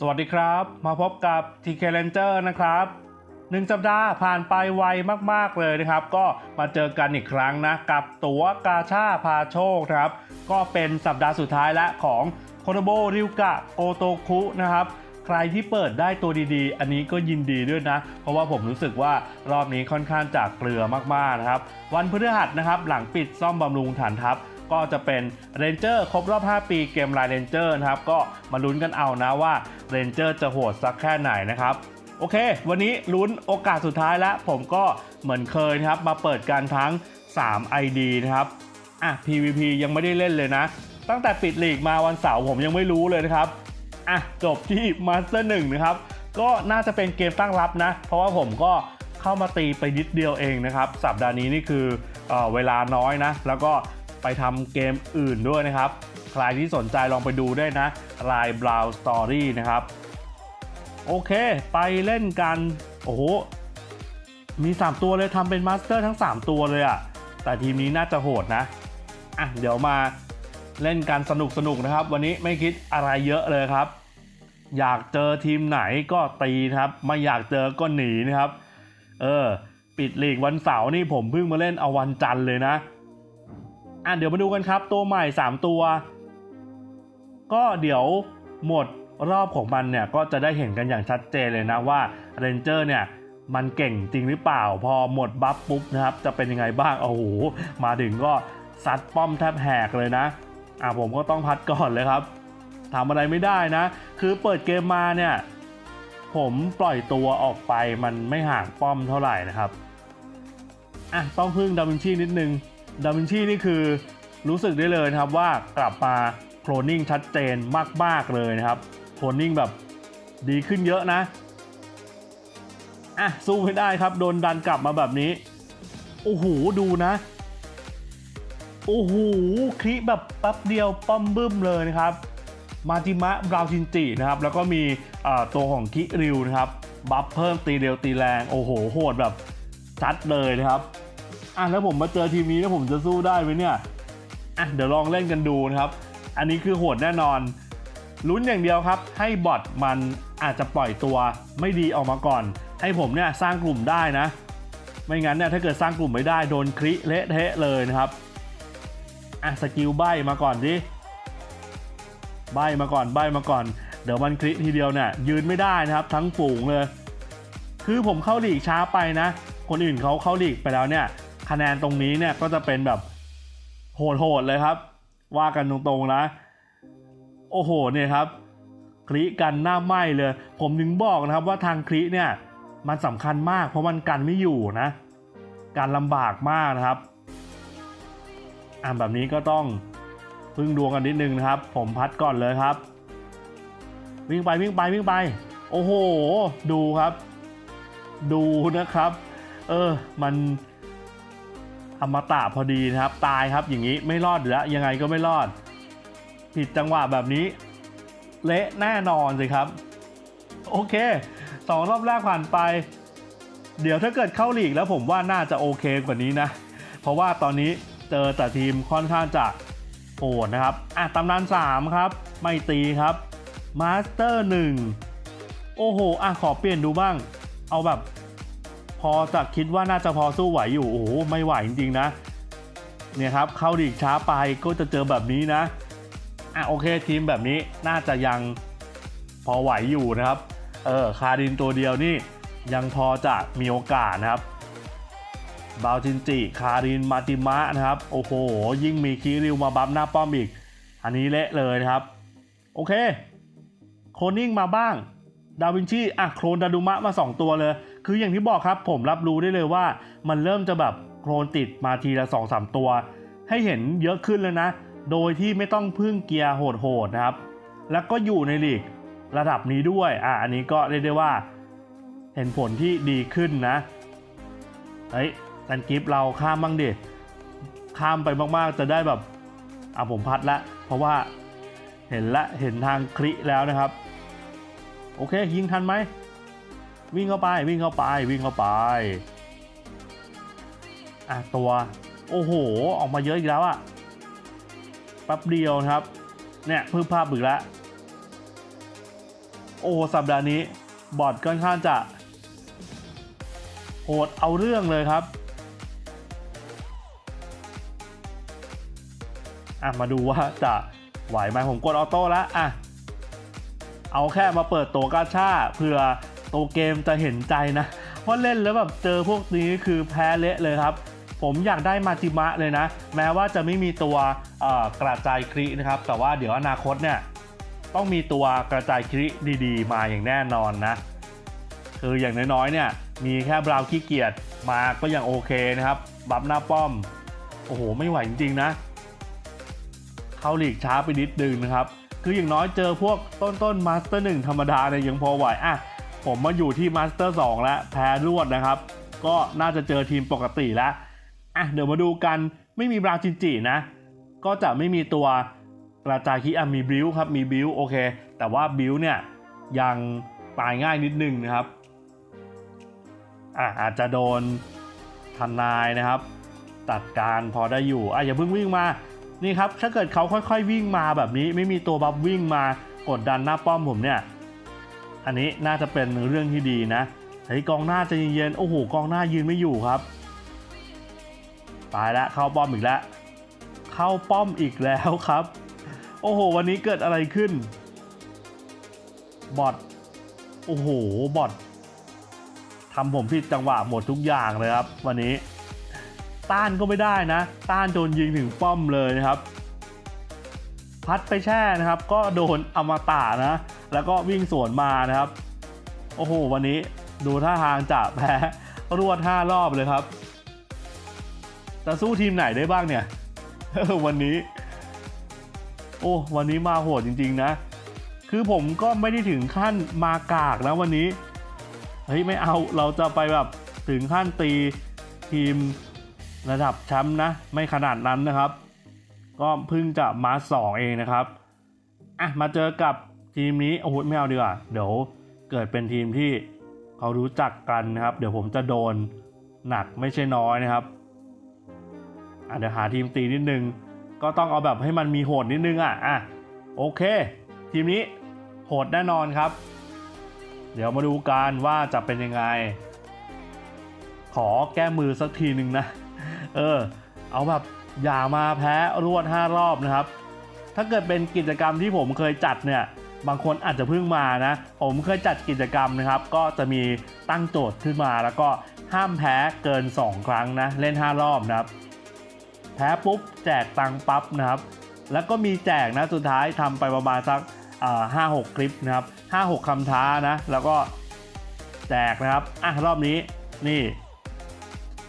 สวัสดีครับ มาพบกับ TK Ranger นะครับหนึ่งสัปดาห์ผ่านไปไวมากๆเลยนะครับ ก็มาเจอกันอีกครั้งนะ กับตั๋วกาชาพาโชคครับ ก็เป็นสัปดาห์สุดท้ายและของโคโนโบริวกะโกโตคุนะครับใครที่เปิดได้ตัวดีๆ อันนี้ก็ยินดีด้วยนะ เพราะว่าผมรู้สึกว่ารอบนี้ค่อนข้างจากเกลือมากๆนะครับ วันพฤหัสนะครับ หลังปิดซ่อมบำรุงฐานทัพ ก็จะเป็นเรนเจอร์ครบรอบ 5 ปีเกมไลน์เรนเจอร์นะครับ ก็มาลุ้นกันเอานะว่าเรนเจอร์จะโหดสักแค่ไหนนะครับโอเค วันนี้ลุ้นโอกาสสุดท้ายแล้ว ผมก็เหมือนเคยนะครับ มาเปิดกันทั้ง 3 ID นะครับอะ PVP ยังไม่ได้เล่นเลยนะ ตั้งแต่ปิดลีกมาวันเสาร์ผมยังไม่รู้เลยนะครับอะจบที่ Master 1นะครับ ก็น่าจะเป็นเกมตั้งรับนะ เพราะว่าผมก็เข้ามาตีไปนิดเดียวเองนะครับ สัปดาห์นี้นี่คือเออเวลาน้อยนะ แล้วก็ ไปทำเกมอื่นด้วยนะครับ ใครที่สนใจลองไปดูได้นะ l i น์ Brown Story นะครับ โอเค ไปเล่นกัน โอ้โห มี 3 ตัวเลยทำเป็นมาสเตอร์ทั้ง 3 ตัวเลยอะแต่ทีมนี้น่าจะโหดนะ อะ เดี๋ยวมาเล่นกันสนุกสนุกๆนะครับ วันนี้ไม่คิดอะไรเยอะเลยครับ อยากเจอทีมไหนก็ตีนะครับ ไม่อยากเจอก็หนีนะครับ เออ ปิดลีกวันเสาร์นี่ผมเพิ่งมาเล่นเอาวันจันทร์เลยนะ อะเดี๋ยวมาดูกันครับ ตัวใหม่ 3 ตัว ก็เดี๋ยวหมดรอบของมันเนี่ยก็จะได้เห็นกันอย่างชัดเจนเลยนะว่าเรนเจอร์เนี่ยมันเก่งจริงหรือเปล่า พอหมดบัฟปุ๊บนะครับ จะเป็นยังไงบ้างโอ้โหมาถึงก็ซัดป้อมแทบแหกเลยนะอะผมก็ต้องพัดก่อนเลยครับทำอะไรไม่ได้นะ คือเปิดเกมมาเนี่ย ผมปล่อยตัวออกไปมันไม่ห่างป้อมเท่าไหร่นะครับอะต้องพึ่งดาวินชีนิดนึง ดาวินชีนี่คือรู้สึกได้เลยนะครับว่ากลับมาโคลนนิ่งชัดเจนมาก ๆ เลยนะครับโคลนนิ่งแบบดีขึ้นเยอะนะอะสู้ไม่ได้ครับ โดนดันกลับมาแบบนี้ โอ้โห ดูนะ โอ้โหคลิแบบแป๊บเดียวป้อมบึ้มเลยนะครับ มาจิมะบราวชินจินะครับ แล้วก็มีตัวของคิริวนะครับ บัฟเพิ่มตีเร็วตีแรง โอ้โห โหดแบบชัดเลยนะครับ อะแล้วผมมาเจอทีมนี้แล้วผมจะสู้ได้ไหมเนี่ยอะเดี๋ยวลองเล่นกันดูนะครับ อันนี้คือโหดแน่นอนลุ้นอย่างเดียวครับ ให้บอทมันอาจจะปล่อยตัวไม่ดีออกมาก่อน ให้ผมเนี่ยสร้างกลุ่มได้นะ ไม่งั้นเนี่ยถ้าเกิดสร้างกลุ่มไม่ได้โดนคริเละเทะเลยนะครับอะสกิลใบมาก่อนดิใบมาก่อนใบมาก่อน เดี๋ยวมันคริทีเดียวเนี่ยยืนไม่ได้นะครับ ทั้งฝูงเลย คือผมเข้าหลีกช้าไปนะ คนอื่นเขาเข้าหลีกไปแล้วเนี่ย คะแนนตรงนี้เนี่ยก็จะเป็นแบบโหดๆเลยครับ ว่ากันตรงๆนะ โอ้โหเนี่ยครับคลิกันหน้าไหมเลย ผมถึงบอกนะครับว่าทางคลิเนี่ยมันสำคัญมากเพราะมันกันไม่อยู่นะ การลำบากมากนะครับอ่าแบบนี้ก็ต้องพึ่งดวงกันนิดนึงนะครับ ผมพัดก่อนเลยครับ วิ่งไปวิ่งไปวิ่งไป โอ้โห ดูครับ ดูนะครับ เออ มัน อมตะพอดีนะครับ ตายครับอย่างนี้ไม่รอดอยู่แล้วยังไงก็ไม่รอด ผิดจังหวะแบบนี้ เละแน่นอนสิครับ โอเคสองรอบแรกผ่านไป เดี๋ยวถ้าเกิดเข้าลีกแล้วผมว่าน่าจะโอเคกว่านี้นะ เพราะว่าตอนนี้เจอแต่ทีมค่อนข้างจะโหดนะครับอะตำนาน 3 ครับ ไม่ตีครับมาสเตอร์ 1 โอ้โหอะขอเปลี่ยนดูบ้าง เอาแบบ พอจะคิดว่าน่าจะพอสู้ไหวอยู่ โอ้โห ไม่ไหวจริงๆนะ เนี่ยครับ เข้าลีกช้าไปก็จะเจอแบบนี้นะ อะโอเคทีมแบบนี้น่าจะยังพอไหวอยู่นะครับ เออ คาดินตัวเดียวนี่ยังพอจะมีโอกาสนะครับ บาวจินจิ คาริน มาติมะนะครับ โอ้โห ยิ่งมีคิริวมาบัฟหน้าป้อมอีก อันนี้เละเลยนะครับ โอเค โคนิ่งมาบ้าง ดาวินชี อะ โคลนดาดุมะมา 2 ตัวเลย คืออย่างที่บอกครับ ผมรับรู้ได้เลยว่า มันเริ่มจะแบบโคลนติดมาทีละ2-3ตัว ให้เห็นเยอะขึ้นเลยนะ โดยที่ไม่ต้องพึ่งเกียร์โหดๆนะครับ แล้วก็อยู่ในลีกระดับนี้ด้วยอะอันนี้ก็เรียกได้ว่า เห็นผลที่ดีขึ้นนะเฮ้ยแซนกิฟเราข้ามบ้างดิข้ามไปมากๆจะได้แบบอะผมพัดละ เพราะว่าเห็นละเห็นทางคลิแล้วนะครับ โอเค ยิงทันไหม วิ่งเข้าไปวิ่งเข้าไปวิ่งเข้าไปอะตัว โอ้โห ออกมาเยอะอีกแล้วอะแป๊บเดียวครับ เนี่ยพืบภาพบึกล้วโอ้สัปดาห์นี้บอดค่อนข้างจะโหดเอาเรื่องเลยครับอะมาดูว่าจะไหวไหมผมกดออโต้แล้วอะเอาแค่มาเปิดตัวกาชาเผื่อ ตัวเกมจะเห็นใจนะว่าเล่นแล้วแบบเจอพวกนี้คือแพ้เละเลยครับ ผมอยากได้มาจิมะเลยนะ แม้ว่าจะไม่มีตัวกระจายครินะครับ แต่ว่าเดี๋ยวอนาคตเนี่ยต้องมีตัวกระจายคริดีๆ มาอย่างแน่นอนนะ คืออย่างน้อยๆเนี่ยมีแค่บราวน์ขี้เกียจมาก็ยังโอเคนะครับ บัฟหน้าป้อม โอ้โห ไม่ไหวจริงๆนะ เข้าหลีกช้าไปนิดนึงนะครับ คืออย่างน้อยเจอพวกต้นต้นมาสเตอร์หนึ่งธรรมดาเนี่ยยังพอไหวอะ ผมมาอยู่ที่มาสเตอร์สองแล้วแพ้รวดนะครับ ก็น่าจะเจอทีมปกติแล้วอะเดี๋ยวมาดูกันไม่มีบราจินจินะ ก็จะไม่มีตัวกระจายคิอะมีบิวครับมีบิวโอเค แต่ว่าบิวเนี่ยยังตายง่ายนิดนึงนะครับอะอาจจะโดนทนายนะครับ ตัดการพอได้อยู่อะอย่าเพิ่งวิ่งมานี่ครับถ้าเกิดเขาค่อยๆวิ่งมาแบบนี้ ไม่มีตัวบัฟวิ่งมากดดันหน้าป้อมผมเนี่ย อันนี้น่าจะเป็นเรื่องที่ดีนะเฮ้ยกองหน้าจะเย็นๆโอ้โหกองหน้ายืนไม่อยู่ครับ ตายล้วเข้าป้อมอีกแล้ว เข้าป้อมอีกแล้วครับ โอ้โห วันนี้เกิดอะไรขึ้น บอทโอ้โหบอททำผมผิดจังหวะหมดทุกอย่างเลยครับ วันนี้ ต้านก็ไม่ได้นะ ต้านโดนยิงถึงป้อมเลยนะครับ พัดไปแช่นะครับ ก็โดนอมตะนะ แล้วก็วิ่งสวนมานะครับ โอ้โห วันนี้ดูท่าทางจะแพ้รวด 5 รอบเลยครับ จะสู้ทีมไหนได้บ้างเนี่ย วันนี้ โอ้ วันนี้มาโหดจริง ๆ นะ คือผมก็ไม่ได้ถึงขั้นมากากนะวันนี้ เฮ้ย ไม่เอา เราจะไปแบบถึงขั้นตีทีมระดับแชมป์นะ ไม่ขนาดนั้นนะครับ ก็เพิ่งจะมาสองเองนะครับ อะ มาเจอกับ ทีมนี้โอ้โหไม่เอาดีกว่าเดี๋ยวเกิดเป็นทีมที่เขารู้จักกันนะครับ เดี๋ยวผมจะโดนหนักไม่ใช่น้อยนะครับอะเดี๋ยวหาทีมตีนิดนึง ก็ต้องเอาแบบให้มันมีโหดนิดนึงอะอะโอเค ทีมนี้โหดแน่นอนครับ เดี๋ยวมาดูกันว่าจะเป็นยังไง ขอแก้มือสักทีหนึ่งนะ เออ เอาแบบอย่ามาแพ้รวด 5 รอบนะครับ ถ้าเกิดเป็นกิจกรรมที่ผมเคยจัดเนี่ย บางคนอาจจะเพิ่งมานะ ผมเคยจัดกิจกรรมนะครับ ก็จะมีตั้งโจทย์ขึ้นมาแล้วก็ห้ามแพ้เกิน 2 ครั้งนะ เล่น 5 รอบนะครับ แพ้ปุ๊บแจกตังปั๊บนะครับ แล้วก็มีแจกนะสุดท้ายทำไปประมาณสักห้าหกคลิปนะครับห้าหกคำท้านะ แล้วก็แจกนะครับอะรอบนี้นี่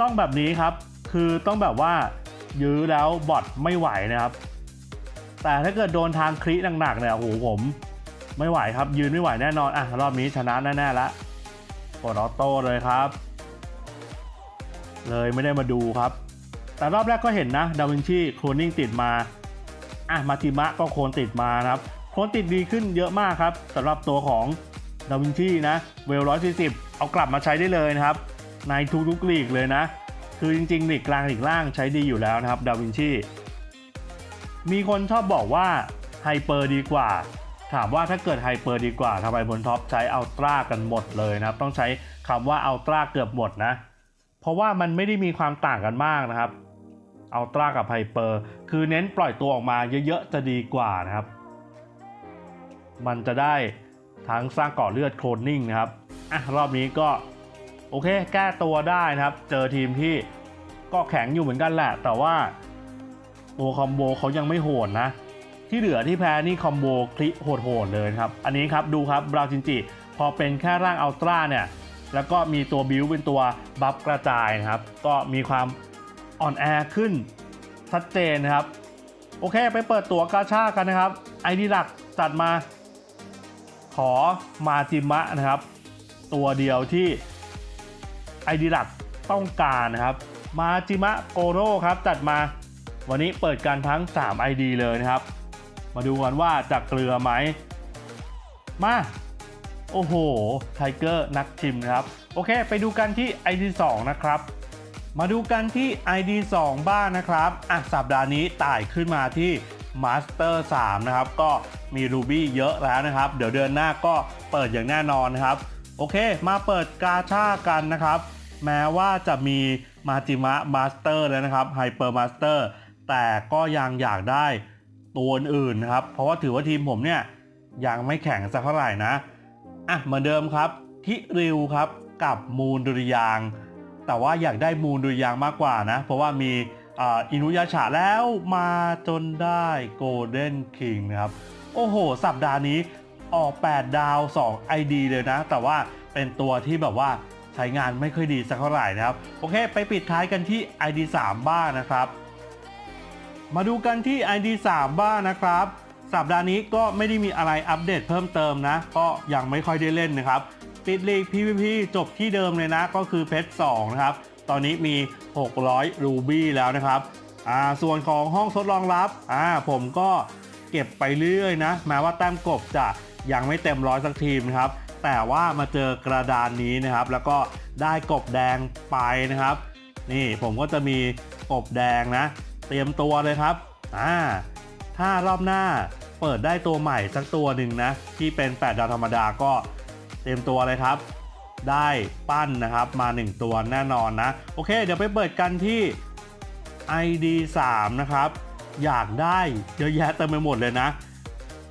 ต้องแบบนี้ครับ คือต้องแบบว่ายื้อแล้วบอทไม่ไหวนะครับ แต่ถ้าเกิดโดนทางคลิหนักๆเนี่ยโอ้โหผม ไม่ไหวครับ ยืนไม่ไหวแน่นอน อะ รอบนี้ชนะแน่ๆแล้วกดออโต้เลยครับ เลยไม่ได้มาดูครับ แต่รอบแรกก็เห็นนะ ดาวินชีโคลนนิ่งติดมา อะ มาติมะก็โคลนติดมานะครับ โคลนติดดีขึ้นเยอะมากครับสำหรับตัวของดาวินชีนะ เวลร้อยสี่สิบเอากลับมาใช้ได้เลยนะครับ ในทุกๆลีกเลยนะ คือจริงๆลีกกลางลีกล่างใช้ดีอยู่แล้วนะครับ ดาวินชี มีคนชอบบอกว่าไฮเปอร์ดีกว่า ถามว่าถ้าเกิดไฮเปอร์ดีกว่าทำไมบนท็อปใช้อัลตร้ากันหมดเลยนะครับ ต้องใช้คำว่าอัลตร้าเกือบหมดนะ เพราะว่ามันไม่ได้มีความต่างกันมากนะครับอัลตร้ากับไฮเปอร์คือเน้นปล่อยตัวออกมาเยอะๆ จะดีกว่านะครับ มันจะได้ทั้งสร้างก่อเลือดโคลนนิ่งนะครับอะรอบนี้ก็โอเคแก้ตัวได้นะครับ เจอทีมที่ก็แข็งอยู่เหมือนกันแหละ แต่ว่าตัวคอมโบเขายังไม่โหดนะ ที่เหลือที่แพ้นี่คอมโบคลิโหดๆเลยครับ อันนี้ครับดูครับบราวจินจิพอเป็นแค่ร่างอัลตร้าเนี่ยแล้วก็มีตัวบิวเป็นตัวบัฟกระจายนะครับ ก็มีความอ่อนแอขึ้นชัดเจนนะครับ โอเคไปเปิดตัวกาชากันนะครับไอดีหลักจัดมา ขอมาจิมะนะครับ ตัวเดียวที่ไอดีหลักต้องการนะครับ มาจิมะโกโร่ครับจัดมาวันนี้เปิดกันทั้ง 3 ID เลยนะครับ มาดูกันว่าจะเกลือไหม มา โอ้โห ไทเกอร์นักชิมนะครับ โอเค ไปดูกันที่ ID 2นะครับ มาดูกันที่ ID 2 บ้างนะครับ อะ สัปดาห์นี้ไต่ขึ้นมาที่ Master 3นะครับ ก็มีรูบี้เยอะแล้วนะครับ เดี๋ยวเดือนหน้าก็เปิดอย่างแน่นอนนะครับ โอเค มาเปิดกาชากันนะครับ แม้ว่าจะมีมาจิมะมาสเตอร์แล้วนะครับไฮเปอร์มาสเตอร์แต่ก็ยังอยากได้ ตัวอื่นนะครับ เพราะว่าถือว่าทีมผมเนี่ยยังไม่แข็งสักเท่าไหร่นะอะเหมือนเดิมครับทิริวครับกับมูลดุริยาง แต่ว่าอยากได้มูลดุริยางมากกว่านะ เพราะว่ามีอินุยาฉะแล้วมาจนได้โกลเด้นคิงนะครับ โอ้โห สัปดาห์นี้ออก 8 ดาว 2 ID เลยนะ แต่ว่าเป็นตัวที่แบบว่าใช้งานไม่ค่อยดีสักเท่าไหร่นะครับ โอเค ไปปิดท้ายกันที่ ID 3 บ้างนะครับ มาดูกันที่ ID 3 บ้างนะครับ สัปดาห์นี้ก็ไม่ได้มีอะไรอัปเดตเพิ่มเติมนะ ก็ยังไม่ค่อยได้เล่นนะครับ ปิดลีก PVP จบที่เดิมเลยนะ ก็คือเพชร2นะครับ ตอนนี้มี 600 รูบี้แล้วนะครับอ่าส่วนของห้องทดลองรับอ่าผมก็เก็บไปเรื่อยนะแม้ว่าแต้มกบจะยังไม่เต็มร้อยสักทีมนะครับ แต่ว่ามาเจอกระดานนี้นะครับ แล้วก็ได้กบแดงไปนะครับ นี่ผมก็จะมีกบแดงนะ ตรียมตัวเลยครับอ่าถ้ารอบหน้าเปิดได้ตัวใหม่สักตัวหนึ่งนะ ที่เป็น 8 ดาวธรรมดาก็เตรียมตัวเลยครับ ได้ปั้นนะครับมา 1 ตัวแน่นอนนะ โอเค เดี๋ยวไปเปิดกันที่ ID 3 นะครับ อยากได้เยอะแยะเต็มไปหมดเลยนะ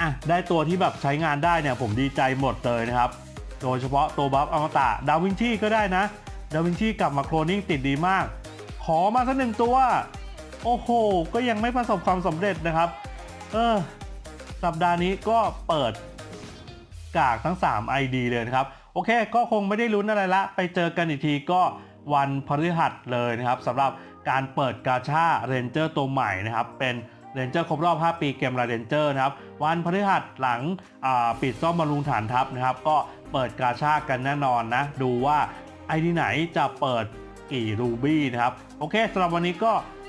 อะได้ตัวที่แบบใช้งานได้เนี่ยผมดีใจหมดเลยนะครับ โดยเฉพาะตัวบัฟอมตะดาวินชีก็ได้นะ ดาวินชีกลับมาโคลนิ่งติดดีมาก ขอมาสักหนึ่งตัว โอ้โห ก็ยังไม่ประสบความสำเร็จนะครับ เออ สัปดาห์นี้ก็เปิดกากทั้ง 3 ID เลยนะครับ โอเค ก็คงไม่ได้ลุ้นอะไรละ ไปเจอกันอีกทีก็วันพฤหัสเลยนะครับสำหรับการเปิดกาชาเรนเจอร์ตัวใหม่นะครับ เป็นเรนเจอร์ครบรอบ 5 ปีเกมลาเรนเจอร์นะครับ วันพฤหัสหลังปิดซ่อมบำรุงฐานทัพนะครับ ก็เปิดกาชากันแน่นอนนะ ดูว่าไอดีไหนจะเปิดกี่รูบี้นะครับ โอเคสำหรับวันนี้ก็